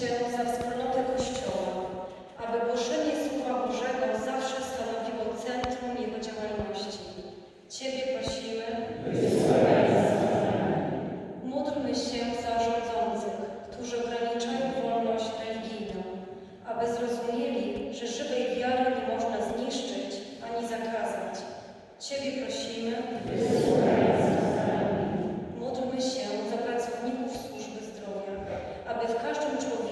się za wspólnotę Kościoła, aby głoszenie Słowa Bożego zawsze stanowiło centrum jego działalności. Ciebie prosimy. Módlmy się za rządzących, którzy ograniczają wolność religijną, aby zrozumieli, że żywej wiary nie można zniszczyć ani zakazać. Ciebie prosimy. Módlmy się za pracowników służby zdrowia, aby w każdym człowieku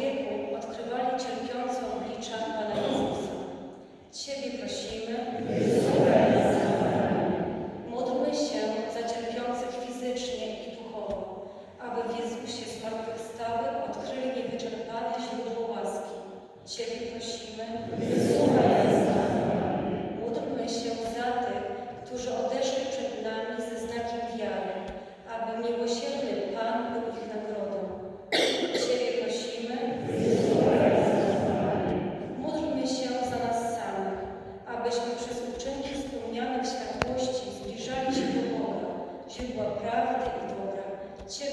Люба правди і добра, ще